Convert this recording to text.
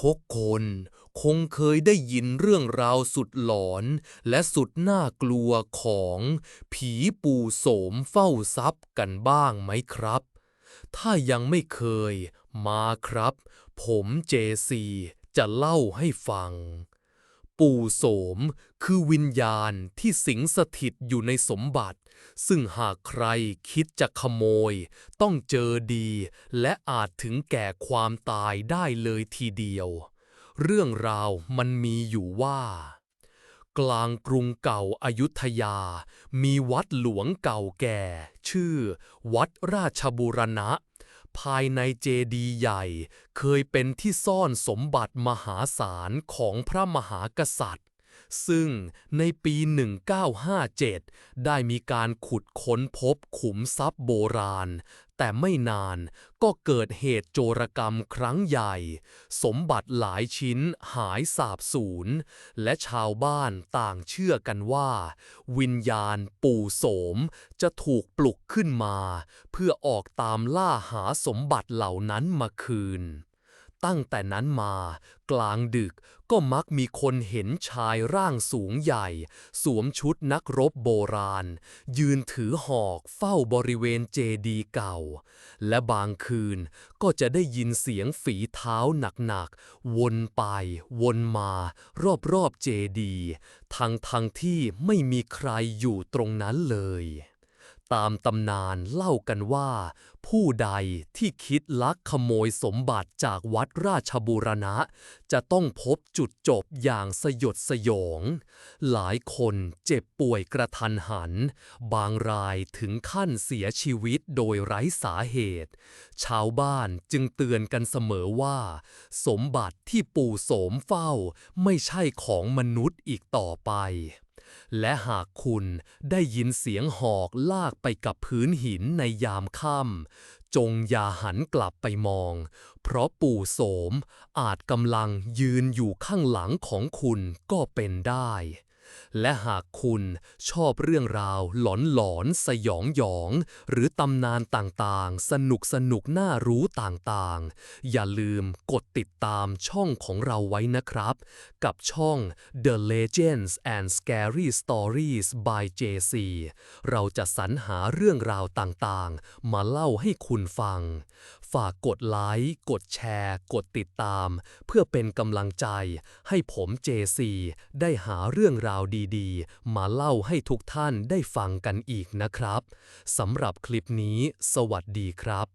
ทุกคนคงเคยได้ยินเรื่องราวสุดหลอน และสุดน่ากลัวของ ผีปู่โสมเฝ้าทรัพย์กันบ้างไหมครับ ถ้ายังไม่เคย มาครับ ผมเจซีจะเล่าให้ฟัง ปู่โสมคือวิญญาณที่สิงสถิตอยู่ในสมบัติ ซึ่งหากใครคิดจะขโมย ต้องเจอดี และอาจถึงแก่ความตายได้เลยทีเดียว เรื่องราวมันมีอยู่ว่า กลางกรุงเก่าอายุทยา มีวัดหลวงเก่าแก่ ชื่อ วัดราชบูรณะ ภายในเจดีย์ใหญ่ เคยเป็นที่ซ่อนสมบัติมหาศาลของพระมหากษัตริย์ ซึ่งในปี 1957 ได้มีการขุดค้นพบขุมทรัพย์โบราณ แต่ไม่นานก็เกิดเหตุโจรกรรมครั้งใหญ่ สมบัติหลายชิ้นหายสาบสูญ และชาวบ้านต่างเชื่อกันว่า วิญญาณปู่โสมจะถูกปลุกขึ้นมา เพื่อออกตามล่าหาสมบัติเหล่านั้นมาคืน ตั้งแต่นั้นมา กลางดึกก็มักมีคนเห็นชายร่างสูงใหญ่ สวมชุดนักรบโบราณ ยืนถือหอกเฝ้าบริเวณเจดีเก่า และบางคืนก็จะได้ยินเสียงฝีเท้าหนักๆ วนไปวนมารอบๆเจดี ทั้งทั้งที่ไม่มีใครอยู่ตรงนั้นเลย ตามตำนานเล่ากันว่า ผู้ใดที่คิดลักขโมยสมบัติจากวัดราชบูรณะ จะต้องพบจุดจบอย่างสยดสยอง หลายคนเจ็บป่วยกระทันหัน บางรายถึงขั้นเสียชีวิตโดยไร้สาเหตุ ชาวบ้านจึงเตือนกันเสมอว่า สมบัติที่ปู่โสมเฝ้าไม่ใช่ของมนุษย์อีกต่อไป และหากคุณได้ยินเสียงหอกลากไปกับพื้นหินในยามค่ำจงอย่าหันกลับไปมอง เพราะปู่โสมอาจกำลังยืนอยู่ข้างหลังของคุณก็เป็นได้ และหากคุณชอบเรื่องราวหลอนๆสยองหยอง หรือตำนานต่างๆ สนุกสนุกน่ารู้ต่างๆ อย่าลืมกดติดตามช่องของเราไว้นะครับ กับช่อง The Legends and Scary Stories by JC เราจะสรรหาเรื่องราวต่างๆ มาเล่าให้คุณฟัง ฝากกดไลค์ กดแชร์ กดติดตาม เพื่อเป็นกำลังใจให้ผม JC ได้หาเรื่องราวาวดีๆ มาเล่าให้ทุกท่านได้ฟังกันอีกนะครับสำหรับคลิปนี้ สวัสดีครับ